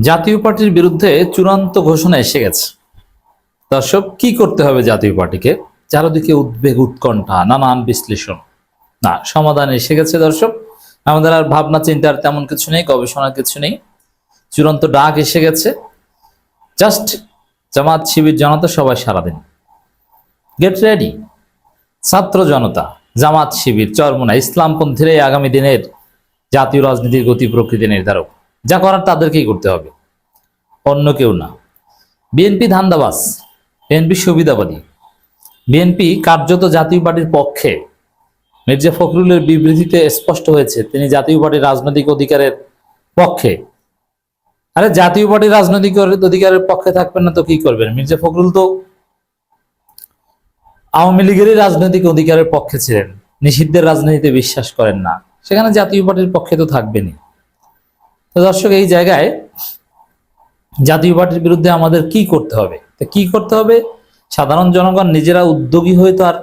জাতীয় পার্টির বিরুদ্ধে চূড়ান্ত ঘোষণা এসে গেছে। দর্শক, কি করতে হবে জাতীয় পার্টিকে? চারদিকে উদ্বেগ, উৎকণ্ঠা, নানান বিশ্লেষণ। না, সমাধান এসে গেছে দর্শক। আমাদের আর ভাবনা, চিন্তার তেমন কিছু নেই, গবেষণার কিছু নেই। চূড়ান্ত ডাক এসে গেছে। জাস্ট জামাত শিবির জনতা সবাই সারাদিন। গেট রেডি ছাত্র জনতা, জামাত শিবির, চরমোনা ইসলামপন্থীর এই আগামী দিনের জাতীয় রাজনীতির গতি প্রকৃতি নির্ধারক। যা করার তাদেরকেই করতে হবে। অন্য কেউ না। বিএনপি ধান্দাবাজ, বিএনপি সুবিধাবাদী, বিএনপি কার্যত জাতীয় পার্টির পক্ষে। মির্জা ফখরুলের বিবৃতিতে স্পষ্ট হয়েছে, তিনি জাতীয় পার্টির রাজনৈতিক অধিকারের পক্ষে। আরে, জাতীয় পার্টির রাজনৈতিক অধিকারের পক্ষে থাকবেন না তো কি করবেন? মির্জা ফখরুল তো আওয়ামী লীগেরই রাজনৈতিক অধিকারের পক্ষে ছিলেন। নিষিদ্ধের রাজনীতিতে বিশ্বাস করেন না। সেখানে জাতীয় পার্টির পক্ষে তো থাকবেনই। তো দর্শক, এই জায়গায় জাতীয় পার্টির বিরুদ্ধে আমাদের কি করতে হবে? তো কি করতে হবে? সাধারণ জনগণ নিজেরা উদ্যোগী হয়ে তো আর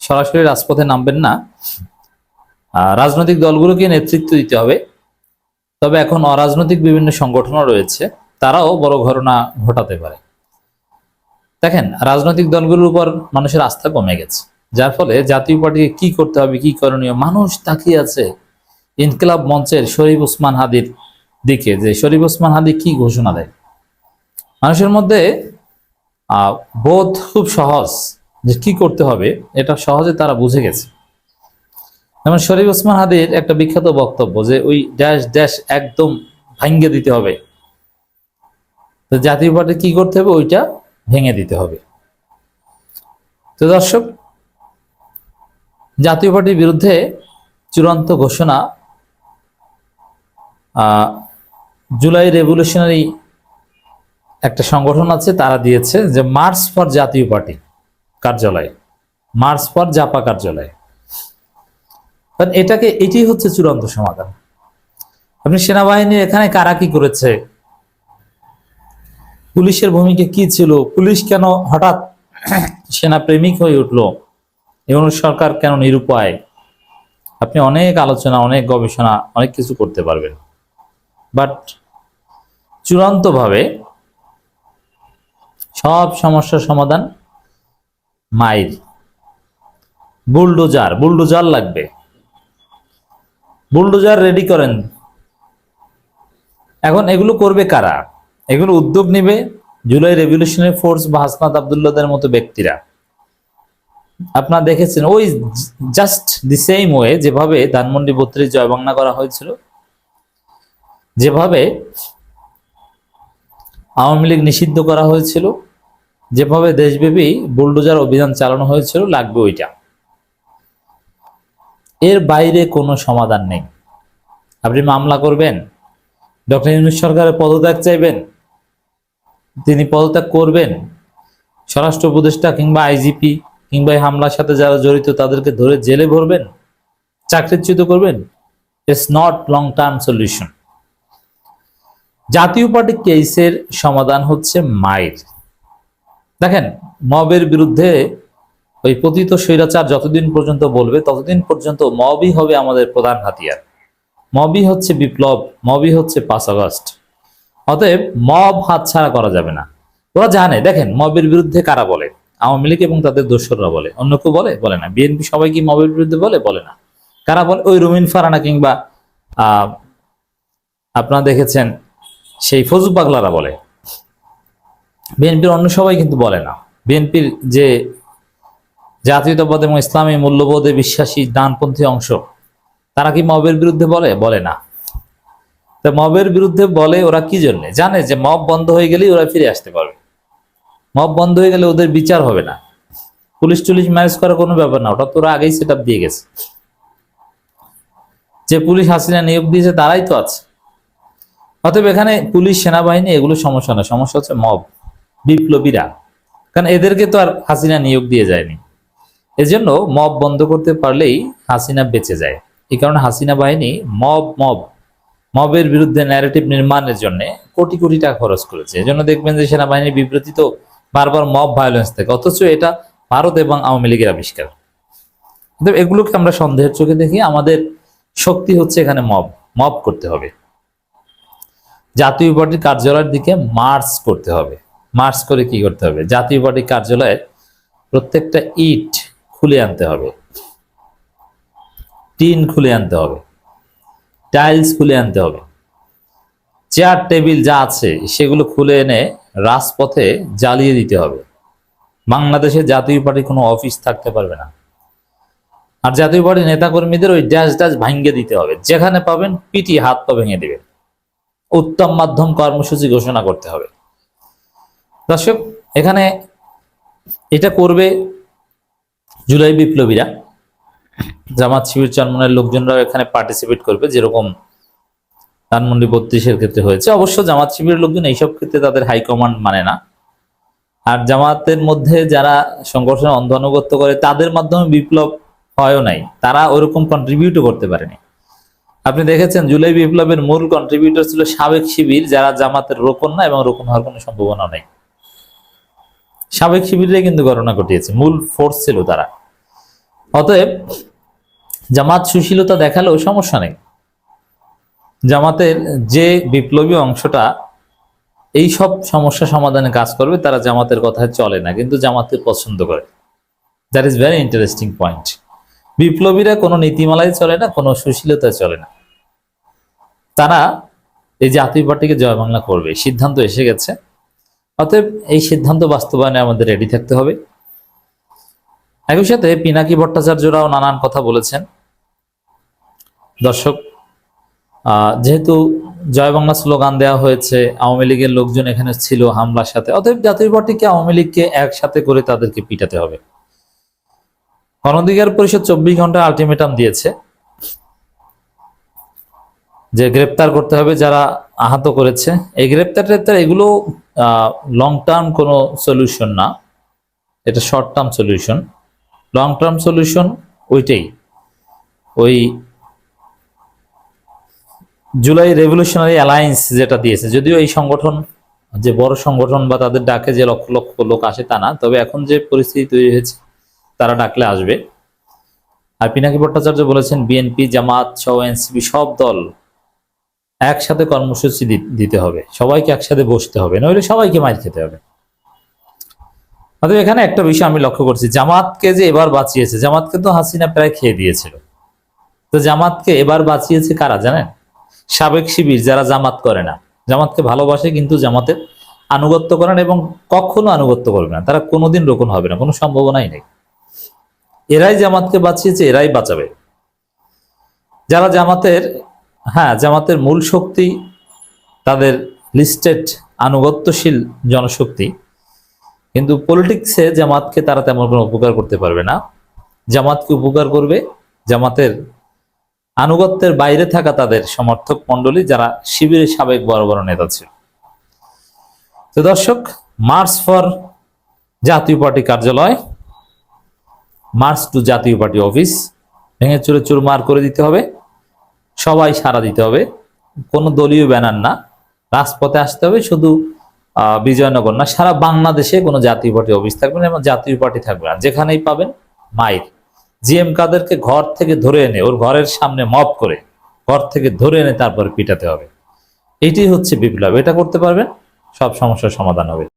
সরাসরি রাজপথে নামবেন না। রাজনৈতিক দলগুলোকে নেতৃত্ব দিতে হবে। তবে এখন অরাজনৈতিক বিভিন্ন সংগঠনও রয়েছে। তারাও বড় ঘটনা ঘটাতে পারে। দেখেন, রাজনৈতিক দলগুলোর উপর মানুষের আস্থা কমে গেছে। যার ফলে জাতীয় পার্টিকে কি করতে হবে, কি করণীয়? মানুষ তাকিয়ে আছে। ইনকিলাব মঞ্চের শরীফ উসমান হাদির দিকে যে শরীফ উসমান হাদি কি ঘোষণা দেয়? মানুষের মধ্যে বোধ খুব সহজ যে কি করতে হবে, এটা সহজে তারা বুঝে গেছে। যেমন শরীফ ওসমান হাদির একটা বিখ্যাত বক্তব্য যে ওই ড্যাশ ড্যাশ একদম ভাঙ্গে দিতে হবে। জাতীয় পার্টি কি করতে হবে? ওইটা ভেঙে দিতে হবে। তো দর্শক, জাতীয় পার্টির বিরুদ্ধে চূড়ান্ত ঘোষণা জুলাই রেভলিউশনারি একটা সংগঠন আছে, তারা দিয়েছে যে মার্চ ফর জাতীয় পার্টি কার্যালয়। মার্চ ফর জাপা কার্যালয়। কারণ এটাকে এটি হচ্ছে চূড়ান্ত সমাধান। আপনি সেনাবাহিনী এখানে কারা কি করেছে? পুলিশের ভূমিকা কি ছিল? পুলিশ কেন হঠাৎ সেনা প্রেমিক হয়ে উঠল? এবং সরকার কেন নিরুপায়? আপনি অনেক আলোচনা, অনেক গবেষণা, অনেক কিছু করতে পারবেন। বাট চূড়ান্তভাবে সব সমস্যার সমাধান মাইল। বুলডোজার বুলডোজার লাগবে। বুলডোজার রেডি করেন। এখন এগুলো করবে কারা? এগুলো উদ্যোগ নেবে জুলাই রেভলিউশনারি ফোর্স বা হাসনাত আবদুল্লাদের মতো ব্যক্তিরা। আপনারা দেখেছেন, ওই জাস্ট দি সেম ওয়ে যেভাবে ধানমন্ডি বত্রিশ জয়বাংলা করা হয়েছিল যেভাবে আওয়ামী লীগ নিষিদ্ধ করা হয়েছিল, যেভাবে দেশব্যাপী বুলডোজার অভিযান চালানো হয়েছিল, লাগবে ওইটা। এর বাইরে কোনো সমাধান নেই। আপনি মামলা করবেন, ডক্টর ইউনুস সরকারের পদত্যাগ চাইবেন, তিনি পদত্যাগ করবেন, স্বরাষ্ট্র উপদেষ্টা কিংবা আইজিপি কিংবা হামলার সাথে যারা জড়িত তাদেরকে ধরে জেলে ভরবেন, চাকরিচ্যুত করবেন it's not long term solution Jatiya Party কেসের সমাধান হচ্ছে মায়ের। দেখেন, মবের বিরুদ্ধে ওই পতিত স্বৈরাচার যতদিন পর্যন্ত বলবে, ততদিন পর্যন্ত মবই হবে আমাদের প্রধান হাতিয়ার। মবই হচ্ছে বিপ্লব, মবই হচ্ছে পাঁচ আগস্ট। অতএব মব হাতছাড়া করা যাবে না। ওরা জানে, দেখেন, মবের বিরুদ্ধে কারা বলে? আওয়ামী লীগ এবং তাদের দোসররা বলে। অন্য কেউ বলে? বলে না। বিএনপি সবাই কি মবের বিরুদ্ধে বলে? বলে না। কারা বলে? ওই রুমিন ফারানা কিংবা আপনারা দেখেছেন সেই ফজু পাগলারা বলে। বিএনপির অন্য সবাই কিন্তু বলে না। বিএনপির যে জাতীয়তাবাদ এবং ইসলামী মূল্যবোধে বিশ্বাসী ডানপন্থী অংশ, তারা কি মবের বিরুদ্ধে বলে? বলে না। তো মবের বিরুদ্ধে বলে ওরা কি জন্যে? জানে যে মব বন্ধ হয়ে গেলেই ওরা ফিরে আসতে পারবে। মব বন্ধ হয়ে গেলে ওদের বিচার হবে না। পুলিশ টুলিশ ম্যানেজ করার কোনো ব্যাপার না, ওটা তো ওরা আগেই সেট দিয়ে গেছে। যে পুলিশ হাসিনা নিয়োগ দিয়েছে, তারাই তো আছে। অতএব এখানে পুলিশ, সেনাবাহিনী এগুলো সমস্যা না সমস্যা হচ্ছে মব, বিপ্লবীরা। কারণ এদেরকে তো আর হাসিনা নিয়োগ দিয়ে যায়নি। এজন্য মব বন্ধ করতে পারলেই হাসিনা বেঁচে যায়। এই কারণে হাসিনা বাহিনী মব মব, মবের বিরুদ্ধে ন্যারেটিভ নির্মাণের জন্য কোটি কোটি টাকা খরচ করেছে। এজন্য দেখবেন যে সেনাবাহিনীর বিবৃতি তো বারবার মব ভায়োলেন্স থেকে। অথচ এটা ভারত এবং আওয়ামী লীগের আবিষ্কার। এগুলোকে আমরা সন্দেহের চোখে দেখি। আমাদের শক্তি হচ্ছে এখানে মব মব করতে হবে। জাতীয় পার্টির কার্যালয়ের দিকে মার্চ করতে হবে। মার্চ করে কি করতে হবে? জাতীয় পার্টির কার্যালয়ের প্রত্যেকটা ইট খুলে আনতে হবে। টিন খুলে আনতে হবে। টাইলস খুলে আনতে হবে। চেয়ার, টেবিল যা আছে, সেগুলো খুলে এনে রাজপথে জ্বালিয়ে দিতে হবে। বাংলাদেশে জাতীয় পার্টির কোনো অফিস থাকতে পারবে না। আর জাতীয় পার্টির নেতাকর্মীদের ওই ড্যাশ ড্যাশ ভাঙ্গে দিতে হবে। যেখানে পাবেন পিটি, হাত পা ভেঙে দিবেন। উত্তম মাধ্যম কর্মসূচি ঘোষণা করতে হবে। দর্শক, এখানে এটা করবে জুলাই বিপ্লবীরা। জামাত শিবির চন্মনের লোকজনরাও এখানে পার্টিসিপেট করবে, যেরকম ধানমন্ডি বত্রিশের ক্ষেত্রে হয়েছে। অবশ্য জামাত শিবিরের লোকজন এইসব ক্ষেত্রে তাদের হাইকমান্ড মানে না। আর জামাতের মধ্যে যারা সংগঠনে অন্ধ আনুগত্য করে, তাদের মাধ্যমে বিপ্লব হয়ও নাই। তারা ওরকম কন্ট্রিবিউটও করতে পারেনি। আপনি দেখেছেন জুলাই বিপ্লবের মূল কন্ট্রিবিউটর ছিল সাবেক শিবির, যারা জামাতের রোকন না এবং রোকন হওয়ার কোনো সম্ভাবনা নেই। সাবেক শিবিরে কিন্তু ঘটনা ঘটিয়েছে, মূল ফোর্স ছিল তারা। অতএব, জামাত সুশীলতা দেখালেও সমস্যা নেই। জামাতের যে বিপ্লবী অংশটা, এই সব সমস্যা সমাধানে কাজ করবে, তারা জামাতের কথায় চলে না, কিন্তু জামাতের পছন্দ করে। That is very interesting point বিপ্লবীরা কোনো নীতিমালায় চলে না, কোনো সুশীলতায় চলে না। তারা এই জাতীয় পার্টিকে জয় বাংলা করবে সিদ্ধান্ত এসে গেছে। অতএব এই সিদ্ধান্ত বাস্তবায়নে আমাদের রেডি থাকতে হবে। একই সাথে পিনাকি ভট্টাচার্যরাও নানান কথা বলেছেন। দর্শক যেহেতু জয় বাংলা স্লোগান দেওয়া হয়েছে, আওয়ামী লীগের লোকজন এখানে ছিল হামলার সাথে, অতএব জাতীয় পার্টিকে আওয়ামী লীগকে একসাথে করে তাদেরকে পিটাতে হবে। গণধিকার পরিষদ চব্বিশ ঘণ্টা আলটিমেটাম দিয়েছে। যে গ্রেপ্তার করতে হবে যারা আহত করেছে। এই গ্রেপ্তার টেপ্তার এগুলো লং টার্ম কোনো সলিউশন না। এটা short term solution long term solution ওইটাই। ওই জুলাই রেভলিউশনারি অ্যালায়েন্স যেটা দিয়েছে। যদিও এই সংগঠন, যে বড় সংগঠন বা তাদের ডাকে যে লক্ষ লক্ষ লোক আসে তা না, তবে এখন যে পরিস্থিতি তৈরি হয়েছে, তারা ডাকলে আসবে। আর পিনাকি ভট্টাচার্য বলেছেন, বিএনপি, জামাত সহ এনসিপি সব দল একসাথে কর্মসূচি দিতে হবে। সবাইকে একসাথে বসতে হবে। নইলে সবাইকে মাইর খেতে হবে। অতএব এখানে একটা বিষয় আমি লক্ষ্য করছি। জামাতকে যে এবার বাঁচিয়েছে, জামাতকে তো হাসিনা প্রায় খেয়ে দিয়েছিল। তো জামাতকে এবার বাঁচিয়েছে কারা জানেন? সাবেক শিবির যারা জামাত করে না। জামাতকে ভালোবাসে কিন্তু জামাতের আনুগত্য করেন এবং কখনো আনুগত্য করবে না। তারা কোনোদিন রোকন হবে না। কোনো সম্ভাবনাই নেই। এরাই জামাতকে বাঁচিয়েছে, এরাই বাঁচাবে। যারা জামাতের হ্যাঁ জামাতের মূল শক্তি তাদের লিস্টেড আনুগত্যশীল জনশক্তি। কিন্তু পলিটিক্সে জামাতকে তারা তেমন কোনো উপকার করতে পারবে না। জামাতকে উপকার করবে জামাতের আনুগত্যের বাইরে থাকা তাদের সমর্থক মণ্ডলী যারা শিবিরের সাবেক বড় বড় নেতা ছিল। তো দর্শক মার্চ ফর জাতীয় পার্টি কার্যালয় march to Jatiya Party office ভেঙে চুরে চুরমার করে দিতে হবে। সবাই সারা দিতে হবে। কোনো দলীয় ব্যানার না। রাজপথে আসতে হবে, শুধু বিজয়নগর না, সারা বাংলাদেশে কোনো জাতীয় পার্টি অফিস থাকবে না, এবং জাতীয় পার্টি থাকবে না। যেখানেই পাবেন মাইর জি এম কাদেরকে ঘর থেকে ধরে এনে, ওর ঘরের সামনে মপ করে, ঘর থেকে ধরে এনে তারপর পিটাতে হবে। এটাই হচ্ছে বিপ্লব। এটা করতে পারবেন, সব সমস্যার সমাধান হবে।